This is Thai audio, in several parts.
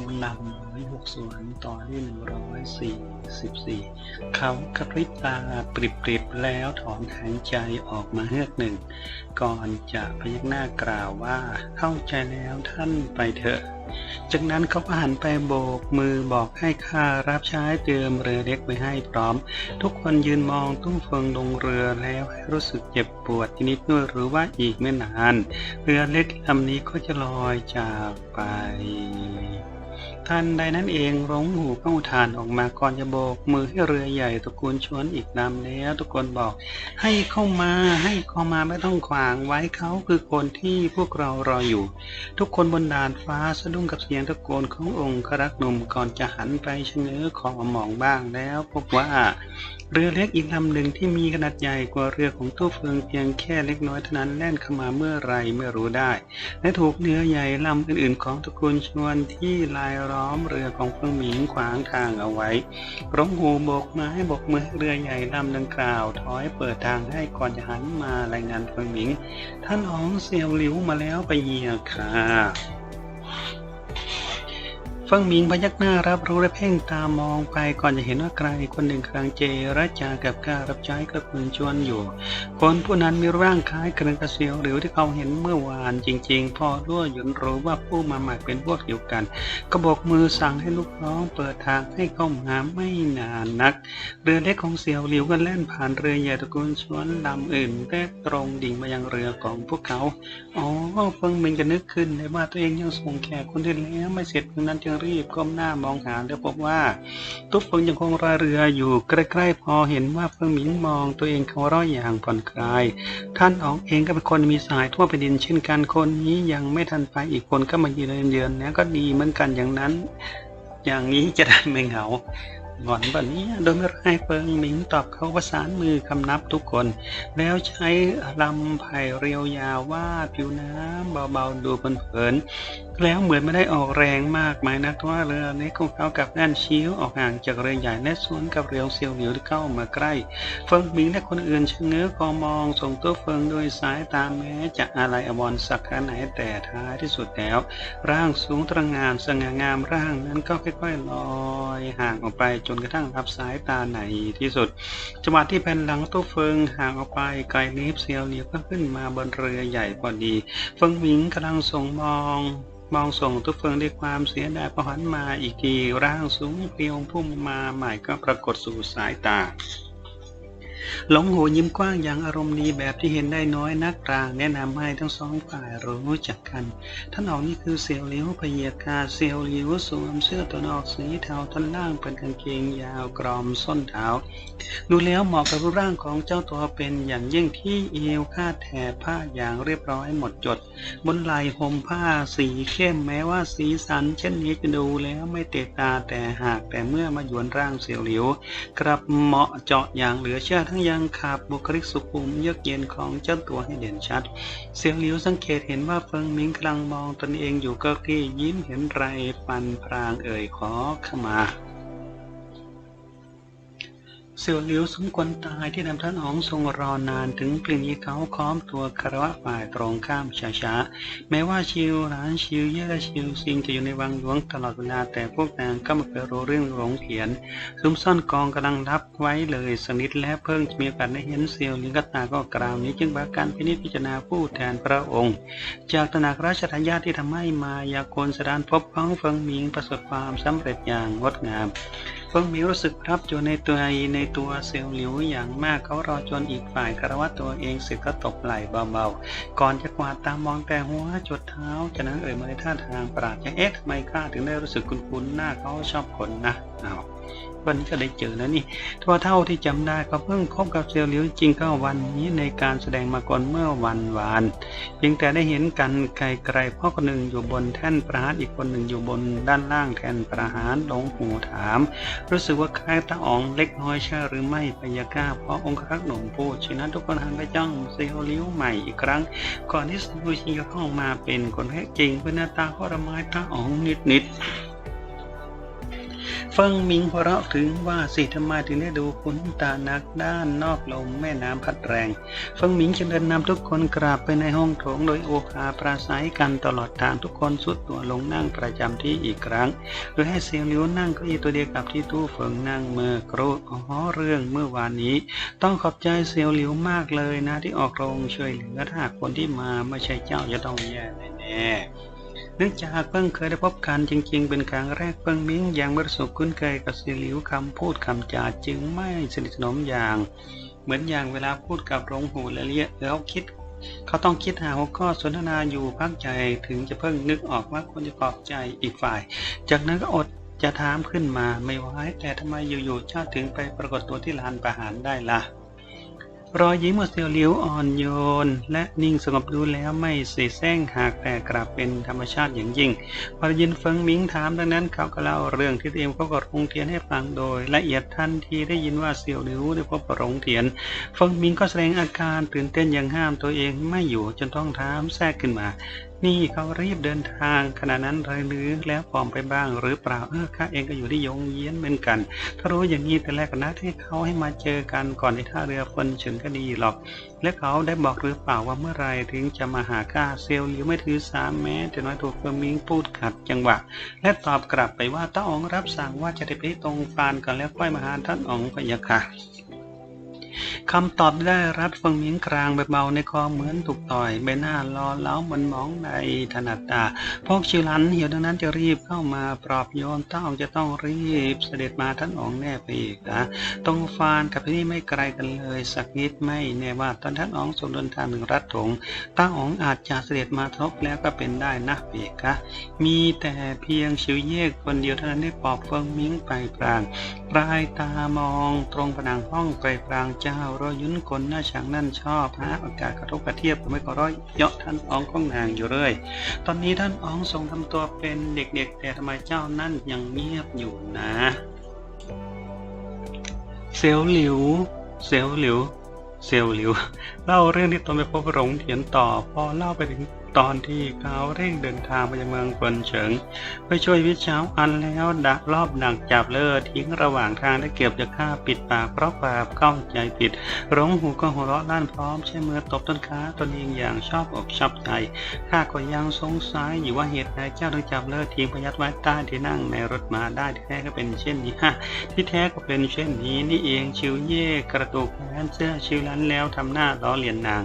ำนำร้อยหกส่วนต่อที่หนึ่งร้อยสี่สิบสี่เขากระพริบตาปริบๆแล้วถอนหายใจออกมาเฮือกหนึ่ง ก่อนจะพยักหน้ากล่าวว่าเข้าใจแล้วท่านไปเถอะ จากนั้นเขาก็หันไปโบกมือบอกให้ข้ารับใช้เตรียมเรือเล็กไว้ให้พร้อม ทุกคนยืนมองตุ้งเฟิงลงเรือแล้วให้รู้สึกเจ็บปวดนิดด้วยหรือว่าอีกไม่นาน เรือเล็กลำนี้ก็จะลอยจากไป ทันใดนั้นเองร้องหูเข้าทานออกมาก่อนจะโบก มือให้เรือใหญ่ตะกูลชวนอีกลำแล้วทุกนบอก ให้เข้ามาให้เข้ามาไม่ต้องขวางไว้เขาคือคนที่พวกเรารออยู่ ทุกคนบนดานฟ้าสะดุ้งกับเสียงตะโกนขององค์ครักหนุ่มก่อนจะหันไปชะเง้อขอมองบ้างแล้วพบว่า เรือเล็กอีกลำหนึ่งที่มีขนาดใหญ่กว่าเรือของตู้เฟืองเพียงแค่เล็กน้อยเท่านั้นแล่นเข้ามาเมื่อไรไม่รู้ได้ และถูกเรือใหญ่ลำอื่นๆ ของตระกูลชวนที่ลายล้อมเรือของเฟืองหมิงขวางทางเอาไว้ร้องหูโบกไม้โบกมือเรือใหญ่ลำดังกล่าวถอยเปิดทางให้ก่อนจะหันมารายงานเฟืองหมิง ท่านอ๋องเซียวหลิวมาแล้วไปเหยียค่ะ เฟิงหมิงพยักหน้ารับรู้และเพ่งตามองไปก่อนจะเห็นว่าใครคนหนึ่งกลังเจรจากับการรับใช้กับคุณชวนอยู่ คนผู้นั้นมีร่างคล้ายกระกระเซียวหรือที่เขาเห็นเมื่อวานจริง ๆ พอรั่วหยุนรู้ว่าผู้มาใหม่เป็นพวกเดียวกันก็บอกมือสั่งให้ลูกน้องเปิดทางให้เข้ามาไม่นานนัก เรือเล็กของเสียวหลิวก็แล่นผ่านเรือใหญ่ตระกูลชวนลำอื่นและตรงดิ่งมายังเรือของพวกเขาอ๋อเพิ่งมันจะนึกขึ้นเลยว่าตัวเองยังส่งแขกคนที่แล้วไม่เสร็จดังนั้นจึงรีบก้มหน้ามองหาแล้วพบว่า ทุกคนยังคงรอเรืออยู่ใกล้ๆพอเห็นว่าเฟิงหมิงมองตัวเองเขาร้อยอย่างผ่อนคลาย ท่านอองเองก็เป็นคนมีสายทั่วแผ่นดินเช่นกันคนนี้ยังไม่ทันไปอีกคนก็มายืนเยือนแล้วก็ดีเหมือนกันอย่างนั้น อย่างนี้จะได้ไม่เหงาหงอนแบบนี้โดยไม่ให้เฟิงหมิงตอบเขาประสานมือคำนับทุกคน แล้วใช้ลำไผ่เรียวยาวว่าผิวน้ำเบาๆดูเพลิน แล้วเหมือนไม่ได้ออกแรงมากมายนักว่าเรือเล็กของเขากับด้านชี้ออกห่างจากเรือใหญ่และสวนกับเรือเซียวเหลียวที่เข้ามาใกล้เฟิงหมิงและคนอื่นชะเง้อคอมองส่งตัวเฟิงโดยสายตาแม้จะอะไรอวรสักแค่ไหนแต่ท้ายที่สุดแล้ว ร่างสูงตระงานสง่างามร่างนั้นก็ค่อยๆลอยห่างออกไปจนกระทั่งรับสายตาในที่สุดจังหวะที่แผ่นหลังตู้เฟิงห่างออกไปไกลลิฟเซียวเหลียวก็ขึ้นมาบนเรือใหญ่พอดี เฟิงหมิงกำลังส่งมองมองส่งทุกเฟิงด้วยความเสียดายพอหันมาอีกทีร่างสูงเพรียวพุ่มมาใหม่ก็ปรากฏสู่สายตา หลงหูยิ้มกว้างอย่างอารมณ์ดีแบบที่เห็นได้น้อยนักกลางแนะนำให้ทั้งสองฝ่ายรู้จักกันท่านออกนี่คือเซียวหลิวพเยากาเซียวหลิวสวมเสื้อตัวนอกสีเทาท่อนล่างเป็นกางเกงยาวกรอมส้นเท้าดูแล้วเหมาะกับรูปร่างของเจ้าตัวเป็นอย่างยิ่งที่เอวคาดแถบผ้าอย่างเรียบร้อยหมดจด บนไหล่ห่มผ้าสีเข้มแม้ว่าสีสัน เช่นนี้จะดูแล้วไม่เตะตาแต่หากแต่เมื่อมาหยวนร่างเซียวหลิวกลับเหมาะเจาะอย่างเหลือเชื่อทั้งยังขับบุคลิกสุขุมเยือกเย็นของเจ้าตัวให้เด่นชัด เสียงหลิวสังเกตเห็นว่าเฟิงมิงกำลังมองตนเองอยู่ก็ที่ยิ้มเห็นไรฟันพรางเอ่ยขอขมา เสี่ยวหลิวสมควรตายที่นำท่านอ๋องทรงรอนานถึงเปลี่ยนยีเขาค้อมตัวคารวะฝ่ายตรงข้ามช้าๆแม้ว่าชิวหลานชิวเย่และชิวซิงจะอยู่ในวังหลวงตลอดเวลาแต่พวกนางก็ไม่เคยรู้เรื่องหลงเขียนซุมซ่อนกองกำลังรับไว้เลยสนิดและเพิ่งมีโอกาสได้เห็นเซียวหลิงกตาก็กล่าวนี้จึงบาการพินิจพิจารณาผู้แทนพระองค์ จากตำหนักราชทายาทที่ทำให้มายากลสดานพบของเฟิงหมิงประสบความสำเร็จอย่างงดงาม เฟิงมิงรู้สึกรับอยู่ในตัวในตัวเซลล์หลิวอย่างมากเขารอจนอีกฝ่ายคารวะตัวเองเสร็จก็ตบไหล่เบาๆ ก่อนจะกวาดตามมองแต่หัวจดเท้าจากนั้นเอ่ยมาในท่าทางปราดจะเอ๊ะทำไมข้าถึงได้รู้สึกคุ้นๆหน้าเขาชอบคนนะอ้าว วันนี้ก็ได้เจอแล้วนี่ทว่าเท่าที่จำได้ก็เพิ่งคบกับเซลล์หลิวจริงก็วันนี้ในการแสดงมาก่อนเมื่อวันวานเพียงแต่ได้เห็นกันไกลๆเพราะคนหนึ่งอยู่บนแท่นประหารอีกคนหนึ่งอยู่บนด้านล่างแท่นประหารหลงหูถาม รู้สึกว่าคล้ายตาอ๋องเล็กน้อยใช่หรือไม่พยาก้าเพราะองค์รักหนุ่มพูดฉะนั้นทุกคนหันไปจ้องเซโฮลิวใหม่อีกครั้ง ก่อนที่ซูชิจะเข้ามาเป็นคนแรกจริงเป็นหน้าตาก็ระไม้ตาอ๋องนิดๆ เฟิงมิงหัวเราะถึงว่าสิทำไมถึงได้ดูคุ้นตานักด้านนอกลมแม่น้ำพัดแรง เฟิงหมิงจึงเดินนำทุกคนกราบไปในห้องโถงโดยโอภาปราศัยกันตลอดทางทุกคนสุดตัวลงนั่งประจำที่อีกครั้ง โดยให้เซียวหลิวนั่งเก้าอี้ตัวเดียวกับที่ตู้เฟิงนั่งเมื่อครู่อ๋อเรื่องเมื่อวานนี้ ต้องขอบใจเซียวหลิวมากเลยนะที่ออกโรงช่วยเหลือถ้าคนที่มาไม่ใช่เจ้าจะต้องแย่แน่ๆ เนื่องจากเพิ่งเคยได้พบกันจริงๆ เป็นครั้งแรกเพิ่งมิ้งยังไม่รู้สึกคุ้นเคยกับเซียวหลิวคำพูดคำจาจึงไม่สนิทสนมอย่าง เหมือนอย่างเวลาพูดกับหลงหูและเลียแล้วคิด เขาต้องคิดหาหัวข้อสนทนาอยู่พักใจถึงจะเพิ่งนึกออกว่าควรจะปลอบใจอีกฝ่าย จากนั้นก็อดจะถามขึ้นมาไม่ไหวแต่ทำไมอยู่ๆเจ้าถึงไปปรากฏตัวที่ลานประหารได้ล่ะ รอยยิ้มของเซียวหลิวอ่อนโยน และนิ่งสงบดูแล้วไม่เสแสร้งหากแต่กลับเป็นธรรมชาติอย่างยิ่งพอยินเฟิงมิงถามดังนั้นเขาก็เล่าเรื่องที่ตัวเองพบกับรงเทียนให้ฟังโดย ละเอียดทันทีได้ยินว่าเซียวหลิวได้พบกับรงเทียนเฟิงมิงก็แสดงอาการตื่นเต้นอย่างห้ามตัวเองไม่อยู่จนต้องถามแทรกขึ้นมา นี่เขารีบเดินทางขณะนั้นเลยหรือแล้วปลอมไปบ้างหรือเปล่าเออข้าเองก็อยู่ที่ยงเยียนเหมือนกัน ถ้ารู้อย่างนี้แต่แรกก็นัดให้เขาให้มาเจอกันก่อนที่ท่าเรือเฟินเฉินก็ดีหรอก และเขาได้บอกหรือเปล่าว่าเมื่อไรถึงจะมาหาข้าเซลล์หรือไม่ถือสามแม้แต่น้อยถูกเฟิงมิงพูดขัดจังหวะ และตอบกลับไปว่าต้าอองรับสั่งว่าจะได้ไปตรงฟานกันแล้วค่อยมาหาท่านอองพยะค่ะ คำตอบได้รับฟังเมียงกลางเบาๆในคอเหมือนถูกต่อยใบหน้ารอเล้ามันมองในถนัดตาพวกชิลันเหี่ยวดังนั้นจะรีบเข้ามาปลอบโยนต้องจะต้องรีบเสด็จมาท่านองแน่ไปอีกนะตรงฟานกับที่นี่ไม่ไกลกันเลย สักนิดไม่แน่ว่าตอนท่านองทรงเดินทางถึงรัฐถงต้าองอาจจะเสด็จมาทบแล้วก็เป็นได้นะปีกะมีแต่เพียงชิวเยกคนเดียวเท่านั้นได้ปลอบเฟิงเมียงไปพรางปลายตามองตรงผนังห้องไกลพรางเจ้ารอยยุ้นคนหน้าฉางนั่นชอบหาอากาศกระทบกระเทียบไม่ก็ร้อยเยาะท่านอ๋องของนางอยู่เรื่อยตอนนี้ท่านอ๋องทรงทำตัวเป็นเด็กๆ แต่ทำไมเจ้านั่นยังเงียบอยู่นะเซลหลิวเซลหลิวเซลหลิว เล่าเรื่องที่ตนไปพบหลงเถียนต่อ พอเล่าไปถึง ตอนที่เขาเร่งเดินทางไปยังเมืองเฟินเฉิงไปช่วยวิชาวอันแล้วดักรอบดักจับเลิศทิ้งระหว่างทางได้เกือบจะฆ่าปิดปากเพราะความเข้าใจผิด ร้องหูก็หัวเราะลั่นพร้อมใช้มือตบต้นขาตนเองอย่างชอบอกชอบใจข้าก็ยังสงสัยอยู่ว่าเหตุใดเจ้าถึงจับเลิศทิ้งพยัดไว้ใต้ที่นั่งในรถมาได้ที่แท้ก็เป็นเช่นนี้ฮะที่แท้ก็เป็นเช่นนี้นี่เองชิวเย่กระตุกแขนเสื้อชิวลันแล้วทำหน้าล้อเลียนนาง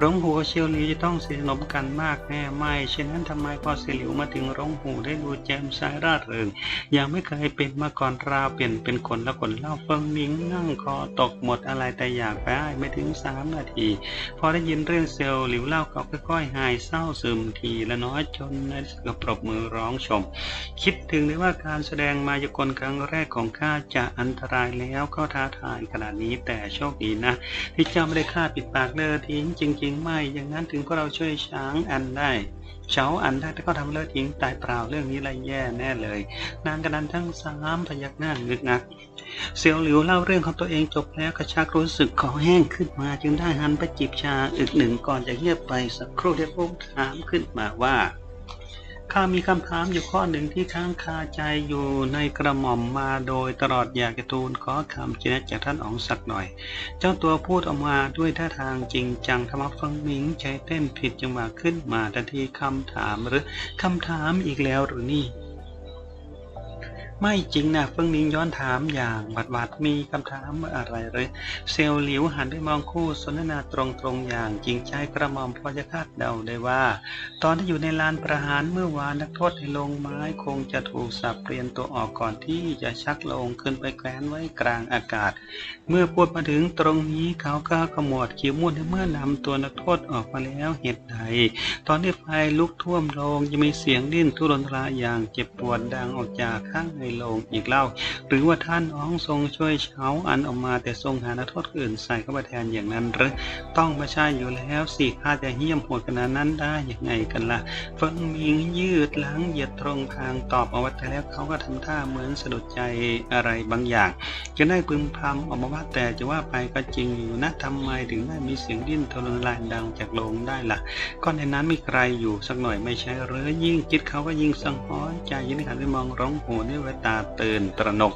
ร้องหูกับชิวลีจะต้องสนิทสนมกันมากแน่ไม่เช่นนั้นทำไมพอเสหลิวมาถึงร้องหูได้ดูแจ่มใสร่าเริงยังไม่เคยเป็นมาก่อนราวเปลี่ยนเป็นคนละคนเล่าเฟิงมิงนั่งคอตกหมดอะไรแต่อยากไปได้ไม่ถึงสามนาที พอได้ยินเรื่องเซลล์หลิวเล่าก็ค่อยๆหายเศร้าซึมทีละน้อยจนในที่สุดก็ปรบมือร้องชม คิดถึงได้ว่าการแสดงมายากลครั้งแรกของข้าจะอันตรายแล้วก็ท้าทายขนาดนี้แต่โชคดีนะ ที่เจ้าไม่ได้ฆ่าปิดปากเลอทิ้งจริง ๆ ไม่อย่างนั้นถึงพวกเราช่วยช้างอันได้เฉาอันได้แต่ก็ทำเลิกทิ้งตายเปล่าเรื่องนี้ไรแย่แน่เลย นางกระนันทั้งสามพยักหน้างึกงักเซียวหลิวเล่าเรื่องของตัวเองจบแล้วกระชากรู้สึกคอแห้งขึ้นมา จึงได้หันไปจิบชาอึกหนึ่งก่อนจะเงียบไปสักครู่เดียวพวกถามขึ้นมาว่า ข้ามีคำถามอยู่ข้อหนึ่งที่ค้างคาใจอยู่ในกระหม่อมมาโดยตลอดอยากจะทูลขอคำชี้แนะจากท่านอ๋องสักหน่อย เจ้าตัวพูดออกมาด้วยท่าทางจริงจังทำเอาฟังมิงใจเต้นผิดจังหวะขึ้นมาทันทีคำถามหรือคำถามอีกแล้วหรือนี่ ไม่จริงนะเฟิงมิงย้อนถามอย่างหวัดหวัดมีคำถามอะไรเลย เซลล์หลิวหันไปมองคู่สนทนาตรงๆอย่างจริงใจกระหม่อมพอจะคาดเดาได้ว่า ตอนที่อยู่ในลานประหารเมื่อวานนักโทษในโรงไม้คงจะถูกสับเปลี่ยนตัวออกก่อนที่จะชักลงขึ้นไปแขวนไว้กลางอากาศ เมื่อพูดมาถึงตรงนี้เขาก็ขมวดคิ้วมุ่นเมื่อนำตัวนักโทษออกมาแล้วเหตุใดตอนที่ไฟลุกท่วมโรงยังมีเสียงดิ้นทุรนทรายอย่างเจ็บปวดดังออกจากข้างในโรงอีกเล่า หรือว่าท่านอ๋องทรงช่วยเช้าอันออกมาแต่ทรงหานักโทษอื่นใส่เข้ามาแทนอย่างนั้นหรือต้องไม่ใช่อยู่แล้วสิข้าจะเหี้ยมโหดขนาดนั้นได้ยังไงกันล่ะฟิงมิงยืดหลังเหยียดตรงทางตอบเอาไว้แต่แล้วเขาก็ทำท่าเหมือนสะดุดใจอะไรบางอย่างจะได้พึมพำออกมาว่าแต่จะว่าไปก็จริงอยู่นะทำไมถึงได้มีเสียงดิ้นทรนลายดังจากโลงได้ล่ะก็ในนั้นมีใครอยู่สักหน่อยไม่ใช่หรือยิ่งคิดเขาก็ยิ่งสังหรณ์ใจยิ่งหันไปมองร้องโหด้วยแวด้วยตาตื่นตระหนก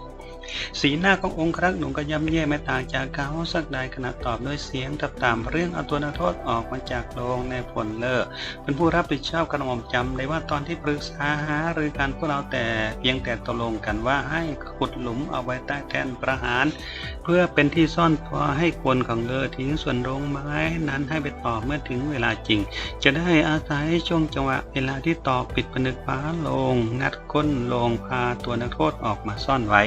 สีหน้าขององครักษ์หนุ่มก็ย่ำแย่ไม่ต่างจากเขาสักใดขณะตอบด้วยเสียงตับตามเรื่องเอาตัวนักโทษออกมาจากโรงในผลเลิกเป็นผู้รับผิดชอบกระหม่อมจำได้ว่าตอนที่ปรึกษาหารือกันพวกเราแต่เพียงแต่ตกลงกันว่าให้ขุดหลุมเอาไว้ใต้แท่นประหาร เพื่อเป็นที่ซ่อนตัวให้คนของเลอทิ้งส่วนโรงไม้นั้นให้ไปต่อเมื่อถึงเวลาจริง จะได้อาศัยช่วงจังหวะเวลาที่ต่อปิดผนึกฟ้าลง งัดก้นลงพาตัวนักโทษออกมาซ่อนไว้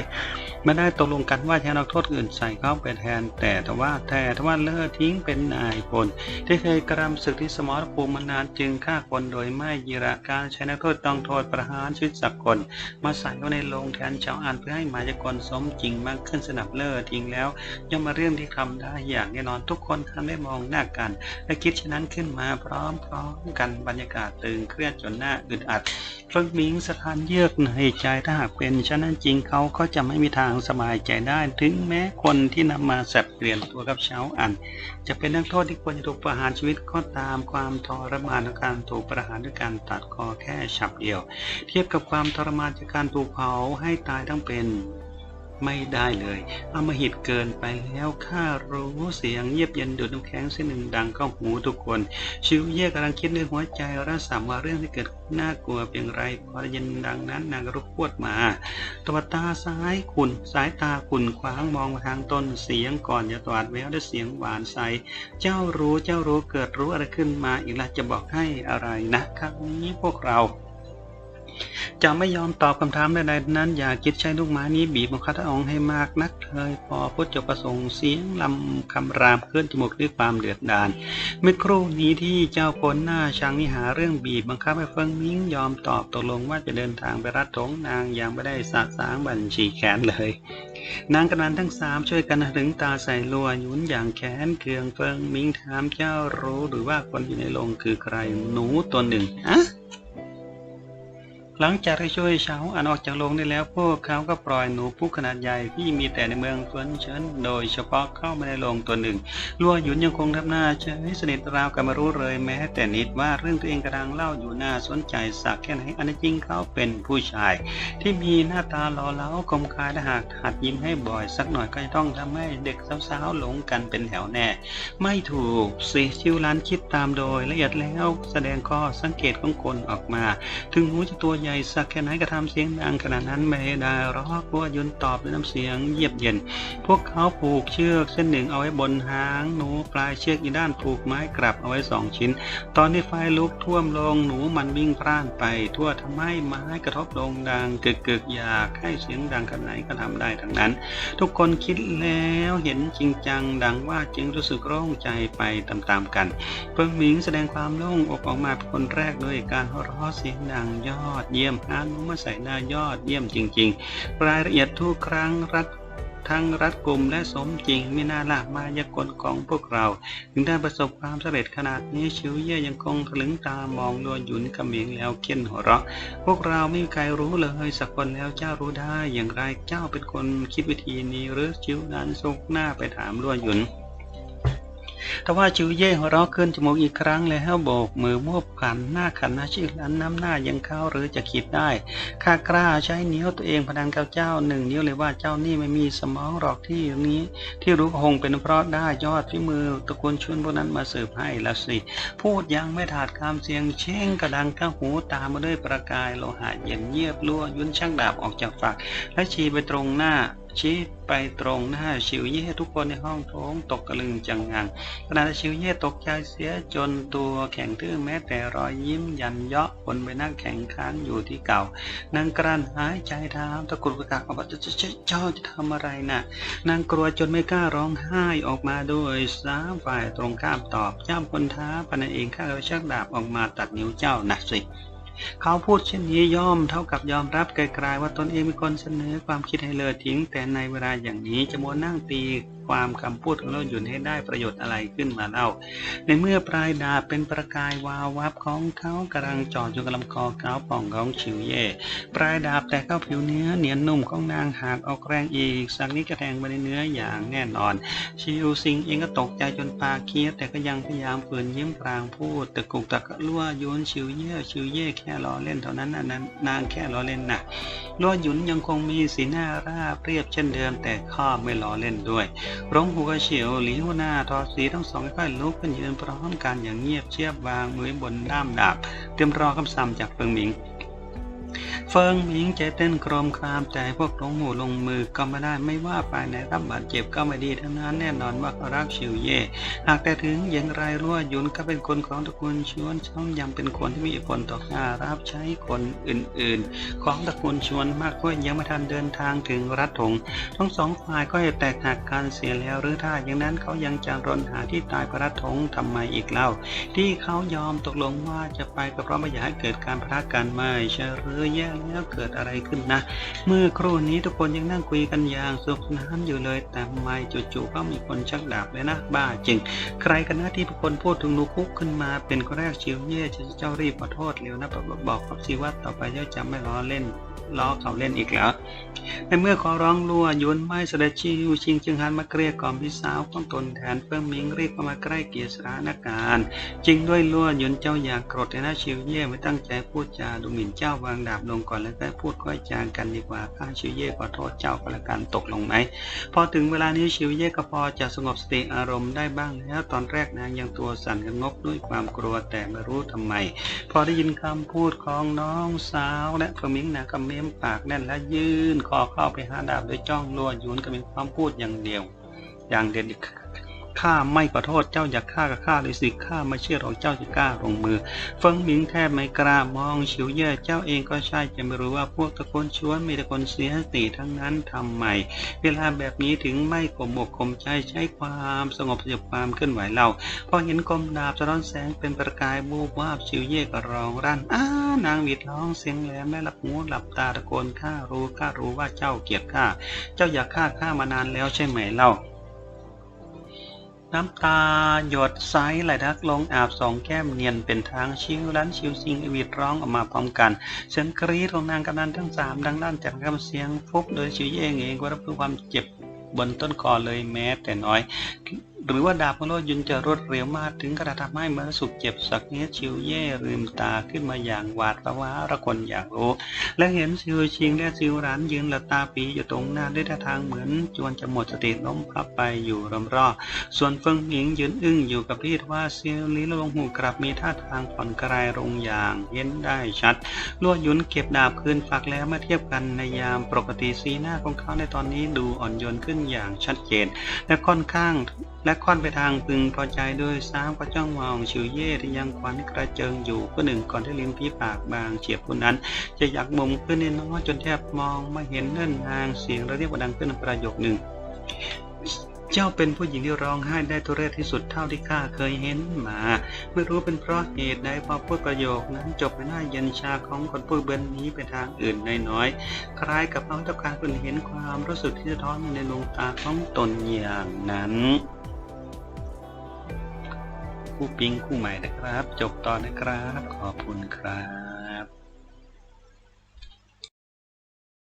ไม่ได้ตกลงกันว่าจะให้นักโทษอื่นใส่เข้าไปแทน แต่ทว่าแต่ทว่าเลิศทิ้งเป็นนายพลที่เคยกระทำศึกที่สมรภูมิมานานจึงฆ่าคนโดยไม่ยีระการใช้นักโทษต้องโทษประหารชีวิตสักคนมาใส่ไว้ในโรงแทนชาวอ่านเพื่อให้หมายกลสมจริงมากขึ้นสนับเลิศทิ้งแล้วย่อมมาเรื่องที่ทำได้อย่างแน่นอนทุกคนทำได้มองหน้ากัน และคิดฉะนั้นขึ้นมาพร้อมๆกันบรรยากาศตึงเครียดจนหน้าอึดอัดเฟิงมิงสถานเยือกในใจถ้าหากเป็นฉะนั้นจริงเขาก็จะไม่มีทางสบายใจได้ ถึงแม้คนที่นำมาสับเปลี่ยนตัวกับเช้าอัน จะเป็นนักโทษที่ควรจะถูกประหารชีวิตก็ตามความทรมานของการถูกประหารด้วยการตัดคอแค่ฉับเดียว เทียบกับความทรมานจากการถูกเผาให้ตายทั้งเป็น ไม่ได้เลยอำมหิตเกินไปแล้วข้ารู้เสียงเยียบเย็นดูดน้ำแข็งเส้นหนึ่งดังเข้าหูทุกคน ชิวเย่กำลังคิดในหัวใจระสามว่าเรื่องที่เกิดน่ากลัวเพียงไรพอได้ยินดังนั้นนางรุกพวดมาตวตาซ้ายขุนสายตาขุนขวางมองมาทางต้นเสียงก่อนจะตวาดแววด้วยเสียงหวานใสเจ้ารู้เจ้ารู้เกิดรู้อะไรขึ้นมาอีกละจะบอกให้อะไรนะครั้งนี้พวกเรา จะไม่ยอมตอบคำถามใดๆนั้น อย่าคิดใช้ลูกไม้นี้บีบบังคับองค์ให้มากนักเลยพอพุทธจบประสงค์เสียงลำคำรามเคลื่อนจมูกด้วยความเดือดดาลเมื่อครู่นี้ที่เจ้าคนหน้าช้างนิหาเรื่องบีบบังคับให้เฟิงมิ้งยอมตอบตกลงว่าจะเดินทางไปรัดถงนางยังไม่ได้สะสางบัญชีแขนเลย นางกำนันทั้งสามช่วยกันถึงตาใส่ลัวยุนอย่างแขนเคืองเฟิงมิงถามเจ้ารู้หรือว่าคนอยู่ในโรงคือใครหนูตัวหนึ่งอะ หลังจากที่ช่วยเช้าอันออกจากโรงได้แล้ว พวกเขาก็ปล่อยหนูพุกขนาดใหญ่ที่มีแต่ในเมืองเฟินเฉินโดยเฉพาะเข้ามาในโรงตัวหนึ่งลัวหยุนยังคงทำหน้าเฉยสนิทราวกับไม่รู้เลยแม้แต่นิดว่าเรื่องตัวเองกำลังเล่าอยู่น่าสนใจสักแค่ไหนอันจริงเขาเป็นผู้ชาย ที่มีหน้าตาหล่อเหลาคมคายและหากหัดยิ้มให้บ่อยสักหน่อยก็จะต้องทำให้เด็กสาวๆหลงกันเป็นแถวแน่ ไม่ถูกสิชิวลันคิดตามโดยละเอียดแล้วแสดงข้อสังเกตของคนออกมา ถึงหนูจะตัวใหญ่สักแค่ไหนก็ทำเสียงดังขนาดนั้นไม่ได้หรอกว่ายุนตอบด้วยน้ำเสียงเยียบเย็น พวกเขาผูกเชือกเส้นหนึ่งเอาไว้บนหางหนูปลายเชือกอีกด้านผูกไม้กลับเอาไว้สองชิ้น ตอนที่ไฟลุกท่วมลงหนูมันวิ่งพร่านไป ทั่วทำให้ไม้กระทบลงดังกึกกึกๆอยากให้เสียงดังขนาดไหนก็ทำได้ทั้งนั้น ทุกคนคิดแล้วเห็นจริงจังดังว่าจึงรู้สึกโล่งใจไปตามๆกันเฟิงหมิงแสดงความโล่งอกออกมาเป็นคนแรกด้วยการหัวเราะเสียงดังยอดเยี่ยมฮานุมาใส่หน้ายอดเยี่ยมจริง ๆ รายละเอียดทุกครั้งรัดทั้งรัดกลุ่มและสมจริงไม่น่าละมายากลของพวกเรา ถึงได้ประสบความสำเร็จขนาดนี้ชิวเย่ยังคงถลึงตามองดวหยุนกระเขมิงแล้วเคียนหัวเราะ พวกเราไม่มีใครรู้เลยสักคนแล้วเจ้ารู้ได้อย่างไรเจ้าเป็นคนคิดวิธีนี้หรือชิวนั้นซุกหน้าไปถามลัวหยุน แต่ว่าจิวเย่หัวเราะขึ้นจมูกอีกครั้งแล้วโบกมือมวบขันหน้าขันหน้าชื่อลันน้ำหน้ายังเข้าหรือจะคิดได้ข้ากล้าใช้นิ้วตัวเองพนันกับเจ้าหนึ่งนิ้วเลยว่าเจ้านี่ไม่มีสมองหรอกที่นี้ ที่รู้คงเป็นเพราะได้ยอดฝีมือตะกูลชุนพวกนั้นมาสืบให้แล้วสิ พูดยังไม่ถาดคำเสียงเช่งกระดังข้างหูตามมาด้วยประกายโลหะเย็นเงียบลั่วยุนช่างดาบออกจากฝัก และชี้ไปตรงหน้า ชี้ไปตรงหน้าชิวเย่ทุกคนในห้องโถงตกกระลึงจังงังขณะที่ชิวเย่ตกใจเสียจนตัวแข็งทื่อแม้แต่รอยยิ้มยันเยาะบนใบหน้าแข็งค้างอยู่ที่เก่านางกรันหายใจถามตะกุกตะกักออกมาจ้าเจ้าจะทำอะไรน่ะนางกลัวจนไม่กล้าร้องไห้ออกมาด้วยสามฝ่ายตรงข้ามตอบเจ้าคนท้าพนันเองข้าก็ชักดาบออกมาตัดนิ้วเจ้านะสิ เขาพูดเช่นนี้ย่อมเท่ากับยอมรับไกลๆว่าตนเองเป็นคนเสนอความคิดให้เลิศทิ้งแต่ในเวลาอย่างนี้จะมัวนั่งตีความคำพูดของเราหยุนให้ได้ประโยชน์อะไรขึ้นมาเล่า ในเมื่อปลายดาบเป็นประกายวาววับของเขากำลังจ่ออยู่กับลำคอเขาป่องของชิวเย่ปลายดาบแต่เข้าผิวเนื้อเนียนนุ่มของนางหากออกแรงอีก สักนี้กระแทงไปในเนื้ออย่างแน่นอน ชิวซิงเองก็ตกใจจนปากเคี้ยแต่ก็ยังพยายามฝืนยิ้มพรางพูดตะกุกตะกะลั่วโยนชิวเย่ชิวเย่แค่ล้อเล่นเท่านั้นนะนั้นนางแค่ล้อเล่นนะลั่วหยุนยังคงมีสีหน้าราบเรียบเช่นเดิมแต่ข้อไม่ล้อเล่นด้วยร้งหัวเฉียวหลีหัวหน้าทอสีทั้งสองค่อยลุกขึ้นยืนพร้อมกันอย่างเงียบเชียบวางมือบนด้ามดาบ เตรียมรอคำสั่งจากเฟิงหมิง เฟิงหมิงใจเต้นโครมครามแต่พวกลงหูลงมือก็ไม่ได้ไม่ว่าฝ่ายไหนรับบาดเจ็บก็ไม่ดีทั้งนั้นแน่นอนว่าเขารักชิวเย่หากแต่ถึงอย่างไรรั่วหยุนก็เป็นคนของตระกูลชวนช่องยังเป็นคนที่มีผลต่อการรับใช้คนอื่นๆ ของตระกูลชวนมากกว่ายังไม่ทันเดินทางถึงรัฐถงทั้งสองฝ่ายก็จะแตกหักกันเสียแล้วหรือถ้าอย่างนั้นเขายังจะรนหาที่ตายพระรัฐถงทำไมอีกเล่า ที่เขายอมตกลงว่าจะไปก็เพราะไม่อยากให้เกิดการพระกันไม่ใช่หรือแย่แล้วเกิดอะไรขึ้นนะ เมื่อครู่นี้ทุกคนยังนั่งคุยกันอย่างสนุกสนานอยู่เลย แต่ทำไมจู่ๆก็มีคนชักดาบเลยนะ บ้าจริง ใครกันนะที่เป็นคนพูดถึงลูคุกขึ้นมาเป็นคนแรกชิวเย่เจ้ารีบขอโทษเร็วนะบอกกับสิว่าต่อไปเจ้าจะไม่ล้อเล่นล้อเขาเล่นอีกแล้ว ในเมื่อขอร้องรัวยุนไม่เสด็จชิวชิงจึงหันมาเกลี้ยกล่อมพี่สาวของตนแทนเพิ่มมิงรีบเข้ามาใกล้เกียรติสถานการณ์จริงด้วยลัวยนเจ้าอยากโกรธน้าชิวเย่ไม่ตั้งใจพูดจาดูหมิ่นเจ้าวางดาบลงก่อนแล้วก็พูดค่อยจางกันดีกว่าข้าชิวเย่ขอโทษเจ้าก็แล้วกันตกลงไหมพอถึงเวลานี้ชิวเย่ก็พอจะสงบสติอารมณ์ได้บ้างแล้วตอนแรกนางยังตัวสั่นกันงกด้วยความกลัวแต่ไม่รู้ทำไม พอได้ยินคำพูดของน้องสาวและเฟอร์มิงนางก็เม้มปากแน่นและยื่นคอเข้าไปหาดาบโดยจ้องลัวยุนก็มีความพูดอย่างเดียว อย่างเด็ด ข้าไม่ขอโทษเจ้าอยากฆ่ากับข้าเลยสิข้าไม่เชื่อหรอกเจ้าจะกล้าลงมือเฟิงหมิงแทบไม่กล้ามองฉิวเย่เจ้าเองก็ใช่จะไม่รู้ว่าพวกตะโกนชวนมีต่คนเสียสติทั้งนั้นทำไมเวลาแบบนี้ถึงไม่ข่มอกข่มใจใช้ความสงบสยบความเคลื่อนไหวเราพอเห็นกลมดาบสะท้อนแสงเป็นประกายบูบวาบชิวเย่ก็ร้องรั่นอ้านางหวิดร้องเสียงแหลมแม่หลับหูหลับตาตะโกนข้ารู้ข้ารู้ว่าเจ้าเกลียดข้าเจ้าอยากฆ่าข้ามานานแล้วใช่ไหมเล่า น้ำตาหยดไซไหลทักลงอาบสองแก้มเนียนเป็นทางชิวลันชิวซิงอวีดร้องออกมาพร้อมกัน เสียงกรีดของนางกำนันทั้งสามดังลั่นจากคำเสียงฟุบโดยชิวเย่เองก็รับรู้ความเจ็บบนต้นคอเลยแม้แต่น้อย หรือว่าดาบของโลยุนจะรวดเร็วมากถึงกระทำให้มรสุกเจ็บสักเนี้ยชิวเย่ลืมตาขึ้นมาอย่างหวาดระวงระคนอยากรู้ และเห็นซิวชิงและซิวหรานยืนหลับตาปีอยู่ตรงหน้าด้วยท่าทางเหมือนจวนจะหมดสติล้มพับไปอยู่รำรอบส่วนเฟิงหมิงยืนอึ้งอยู่กับที่ว่าซียวลีแลงหูกลับมีท่าทางผ่อนคลายลงอย่างเห็นได้ชัดลวดยุนเก็บดาบคืนฝักแล้วมื่อเทียบกันในยามปกติสีหน้าของเขาในตอนนี้ดูอ่อนโยนขึ้นอย่างชัดเจน และค่อนข้าง และค่อนไปทางพึงพอใจด้วยซ้ำก็จ้องมองชิวเย่ที่ยังควันกระเจิงอยู่ผู้หนึ่งก่อนที่ลิ้นพี่ปากบางเฉียบผู้นั้น จะอยากมุมขึ้นในน้อยจนแทบมองไม่เห็นเนิ่นนางเสียงระเรียกว่าดังขึ้นประโยคหนึ่งเจ้าเป็นผู้หญิงที่ร้องไห้ได้ทุเรศที่สุดเท่าที่ข้าเคยเห็นมา ไม่รู้เป็นเพราะเหตุใดพอพูดประโยคนั้นจบไปหน้าเย็นชาของคนพูดเบือนนี้ไปทางอื่นน้อยๆคล้ายกับเขาต้องการเป็นเห็นความรู้สึกที่สะท้อนในดวงตาของตนอย่างนั้น คู่ปิงคู่ใหม่นะครับ จบตอนนะครับ ขอบคุณครับ